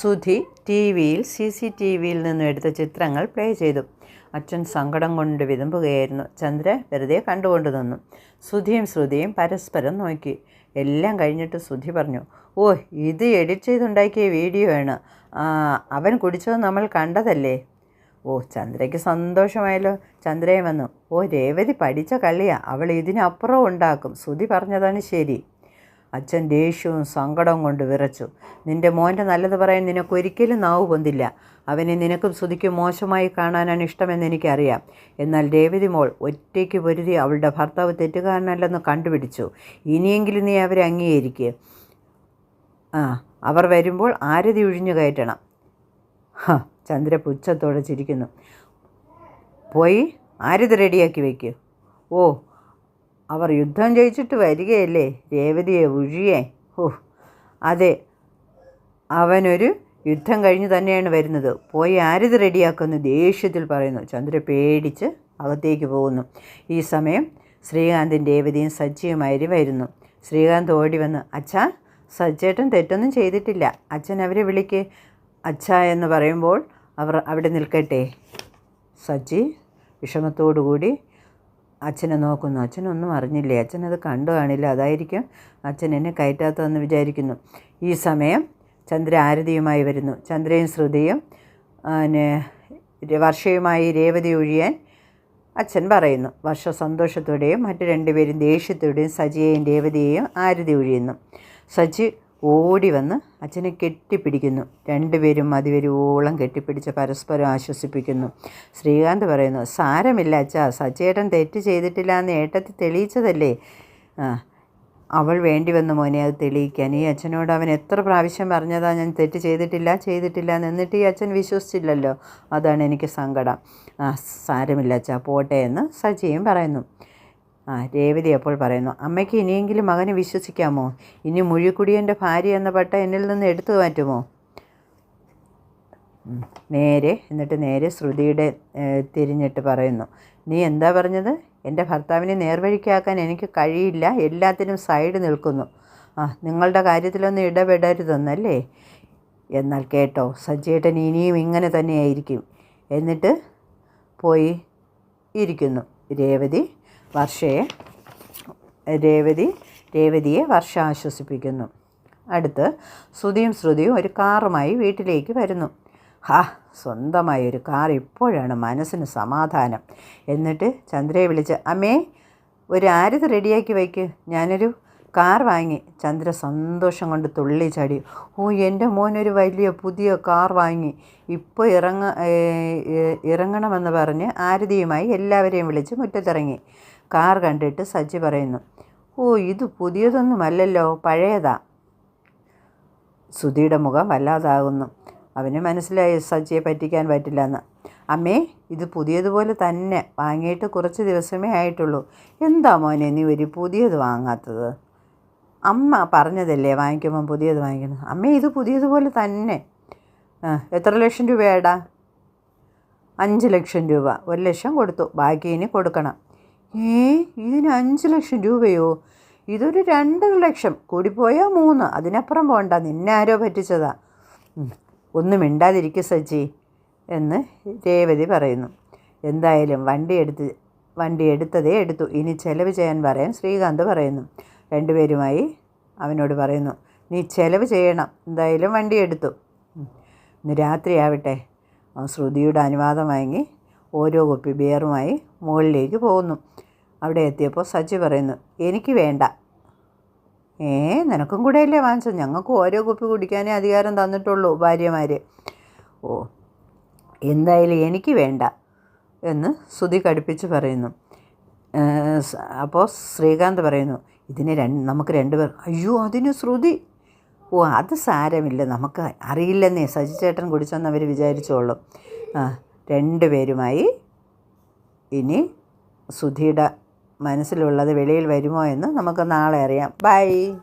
Sudhi T വിയിൽ C C T വിയിൽ നിന്നും എടുത്ത ചിത്രങ്ങൾ പ്ലേ ചെയ്തു. അച്ഛൻ സങ്കടം കൊണ്ട് വിതുമ്പുകയായിരുന്നു. ചന്ദ്ര വെറുതെ കണ്ടുകൊണ്ട് നിന്നു. സുധിയും ശ്രുതിയും പരസ്പരം നോക്കി. എല്ലാം കഴിഞ്ഞിട്ട് സുധി പറഞ്ഞു ഓ ഇത് എഡിറ്റ് ചെയ്തുണ്ടാക്കിയ വീഡിയോ ആണ് അവൻ കുടിച്ചത് നമ്മൾ കണ്ടതല്ലേ? ഓ ചന്ദ്രയ്ക്ക് സന്തോഷമായല്ലോ. ചന്ദ്രയും വന്നു ഓ രേവതി പഠിച്ച കളിയാ അവൾ ഇതിനപ്പുറം ഉണ്ടാക്കും. സുധി പറഞ്ഞതാണ് ശരി. അച്ഛൻ ദേഷ്യവും സങ്കടവും കൊണ്ട് വിറച്ചു. നിന്റെ മോന്റെ നല്ലത് പറയാൻ നിനക്കൊരിക്കലും നാവ് പൊന്തില്ല. അവനെ നിനക്കും ശ്രുതിക്കും മോശമായി കാണാനാണ് ഇഷ്ടമെന്ന് എനിക്കറിയാം. എന്നാൽ രേവതി മോൾ ഒറ്റയ്ക്ക് പൊരുതി അവളുടെ ഭർത്താവ് തെറ്റുകാരനല്ലെന്ന് കണ്ടുപിടിച്ചു. ഇനിയെങ്കിലും നീ അവരെ അംഗീകരിക്കുക ആ അവർ വരുമ്പോൾ ആരതി ഒഴിഞ്ഞു കയറ്റണം. ഹ ചന്ദ്ര പുച്ഛത്തോടെ ചിരിക്കുന്നു. പോയി ആരതി റെഡിയാക്കി വയ്ക്കൂ ഓ അവർ യുദ്ധം ജയിച്ചിട്ട് വരികയല്ലേ? രേവതിയെ ഒഴിയേ ഓ അതെ അവനൊരു യുദ്ധം കഴിഞ്ഞ് തന്നെയാണ് വരുന്നത്. പോയി ആരിത് റെഡിയാക്കുമെന്ന് ദേഷ്യത്തിൽ പറയുന്നു. ചന്ദ്ര പേടിച്ച് അകത്തേക്ക് പോകുന്നു. ഈ സമയം ശ്രീകാന്തും രേവതിയും സജ്ജിയുമായി വരുന്നു. ശ്രീകാന്ത് ഓടി വന്ന് അച്ഛാ സജ്ജേട്ടൻ തെറ്റൊന്നും ചെയ്തിട്ടില്ല. അച്ഛൻ അവരെ വിളിക്ക്. അച്ഛ എന്ന് പറയുമ്പോൾ അവർ അവിടെ നിൽക്കട്ടെ. സജ്ജി വിഷമത്തോടുകൂടി അച്ഛനെ നോക്കുന്നു. അച്ഛനൊന്നും അറിഞ്ഞില്ലേ? അച്ഛനത് കണ്ടു കാണില്ല അതായിരിക്കും അച്ഛൻ എന്നെ കയറ്റാത്തതെന്ന് വിചാരിക്കുന്നു. ഈ സമയം ചന്ദ്ര ആരതിയുമായി വരുന്നു. ചന്ദ്രയും ശ്രുതിയും പിന്നെ വർഷയുമായി രേവതി ഒഴിയാൻ അച്ഛൻ പറയുന്നു. വർഷ സന്തോഷത്തോടെയും മറ്റു രണ്ടുപേരും ദേഷ്യത്തോടെയും സജിയെയും രേവതിയെയും ആരതി ഒഴിയുന്നു. സജി ഓടി വന്ന് അച്ഛനെ കെട്ടിപ്പിടിക്കുന്നു. രണ്ടുപേരും മതിവരുവോളം കെട്ടിപ്പിടിച്ച് പരസ്പരം ആശ്വസിപ്പിക്കുന്നു. ശ്രീകാന്ത് പറയുന്നു സാരമില്ല അച്ഛാ സച്ചേട്ടൻ തെറ്റ് ചെയ്തിട്ടില്ല എന്ന് ഏട്ടത്തി തെളിയിച്ചതല്ലേ? അവൾ വേണ്ടി വന്നു മോനെ അത് തെളിയിക്കാൻ. ഈ അച്ഛനോട് അവൻ എത്ര പ്രാവശ്യം പറഞ്ഞതാ ഞാൻ തെറ്റ് ചെയ്തിട്ടില്ല ചെയ്തിട്ടില്ല എന്നിട്ട് ഈ അച്ഛൻ വിശ്വസിച്ചില്ലല്ലോ. അതാണ് എനിക്ക് സങ്കടം. ആ സാരമില്ല അച്ഛാ പോട്ടെ എന്ന് സജിയും പറയുന്നു. ആ രേവതി അപ്പോൾ പറയുന്നു അമ്മയ്ക്ക് ഇനിയെങ്കിലും മകനെ വിശ്വസിക്കാമോ? ഇനി മുഴിക്കുടിയന്റെ ഭാര്യ എന്ന പട്ട എന്നിൽ നിന്ന് എടുത്തു മാറ്റുമോ? നേരെ എന്നിട്ട് നേരെ ശ്രുതിയുടെ തിരിഞ്ഞിട്ട് പറയുന്നു നീ എന്താ പറഞ്ഞത്? എന്റെ ഭർത്താവിനെ നേർവഴിക്കാക്കാൻ എനിക്ക് കഴിയില്ല എല്ലാത്തിനും സൈഡ് നിൽക്കുന്നു. ആ നിങ്ങളുടെ കാര്യത്തിലൊന്നും ഇടപെടരുതെന്നല്ലേ? എന്നാൽ കേട്ടോ സജ്ജേട്ടൻ ഇനിയും ഇങ്ങനെ തന്നെയായിരിക്കും. എന്നിട്ട് പോയി ഇരിക്കുന്നു. രേവതി വർഷയെ രേവതി രേവതിയെ വർഷ ആശ്വസിപ്പിക്കുന്നു അടുത്ത് ശ്രുതിയും ശ്രുതിയും ഒരു കാറുമായി വീട്ടിലേക്ക് വരുന്നു. ഹാ സ്വന്തമായി ഒരു കാർ ഇപ്പോഴാണ് മനസ്സിന് സമാധാനം. എന്നിട്ട് ചന്ദ്രയെ വിളിച്ച് അമ്മേ ഒരു ആരത് റെഡിയാക്കി വയ്ക്ക്. ഞാനൊരു കാർ വാങ്ങി. ചന്ദ്ര സന്തോഷം കൊണ്ട് തുള്ളി ചാടി ഓ എന്റെ മോനൊരു വലിയ പുതിയ കാർ വാങ്ങി. ഇപ്പോൾ ഇറങ്ങ ഇറങ്ങണമെന്ന് പറഞ്ഞ് ആരതിയുമായി എല്ലാവരെയും വിളിച്ച് മുറ്റത്തിറങ്ങി. കാർ കണ്ടിട്ട് സജ്ജി പറയുന്നു ഓ ഇത് പുതിയതൊന്നുമല്ലല്ലോ പഴയതാ. സുധിയുടെ മുഖം വല്ലാതാകുന്നു. അവന് മനസ്സിലായി സജ്ജിയെ പറ്റിക്കാൻ പറ്റില്ലെന്ന്. അമ്മേ ഇത് പുതിയതുപോലെ തന്നെ വാങ്ങിയിട്ട് കുറച്ച് ദിവസമേ ആയിട്ടുള്ളൂ. എന്താ മോനെ നീ ഒരു പുതിയത് വാങ്ങാത്തത്? അമ്മ പറഞ്ഞതല്ലേ വാങ്ങിക്കുമ്പം പുതിയത് വാങ്ങിക്കണം അമ്മേ ഇത് പുതിയതുപോലെ തന്നെ. എത്ര ലക്ഷം രൂപയാടാ? അഞ്ച് ലക്ഷം രൂപ. ഒരു ലക്ഷം കൊടുത്തു. ബാക്കി ഇനി കൊടുക്കണം. ഏ ഇതിന് അഞ്ച് ലക്ഷം രൂപയോ? ഇതൊരു രണ്ടര ലക്ഷം. കൂടിപ്പോയാൽ മൂന്ന്. അതിനപ്പുറം പോണ്ട. നിന്നെ ആരോ പറ്റിച്ചതാ. ഒന്നും മിണ്ടാതിരിക്കും സജി എന്ന് രേവതി പറയുന്നു. എന്തായാലും വണ്ടി എടുത്ത് വണ്ടി എടുത്തതേ എടുത്തു. ഇനി ചെലവ് ചെയ്യാൻ പറയാൻ ശ്രീകാന്ത് പറയുന്നു. രണ്ടുപേരുമായി അവനോട് പറയുന്നു. നീ ചെലവ് ചെയ്യണം. എന്തായാലും വണ്ടി എടുത്തു. ഇന്ന് രാത്രിയാവട്ടെ. ശ്രുതിയുടെ അനുവാദം വാങ്ങി ഓരോ കുപ്പി ബിയറുമായി മുകളിലേക്ക് പോകുന്നു. അവിടെ എത്തിയപ്പോൾ സജി പറയുന്നു എനിക്ക് വേണ്ട. ഏ നിനക്കും കൂടെ അല്ലേ വാങ്ങിച്ചത്? ഞങ്ങൾക്ക് ഓരോ കുപ്പി കുടിക്കാനേ അധികാരം തന്നിട്ടുള്ളൂ ഭാര്യമാർ ഓ എന്തായാലും എനിക്ക് വേണ്ട എന്ന് ശ്രുതി കടുപ്പിച്ച് പറയുന്നു. അപ്പോൾ ശ്രീകാന്ത് പറയുന്നു ഇതിന് രണ്ട് നമുക്ക് രണ്ടുപേർ അയ്യോ അതിന് ശ്രുതി? ഓ അത് സാരമില്ല നമുക്ക് അറിയില്ലെന്നേ സജി ചേട്ടൻ കുടിച്ചെന്ന് അവർ വിചാരിച്ചോളും. രണ്ടുപേരുമായി ഇനി സുധിയുടെ മനസ്സിലുള്ളത് വെളിയിൽ വരുമോ എന്ന് നമുക്ക് നാളെ അറിയാം. ബൈ.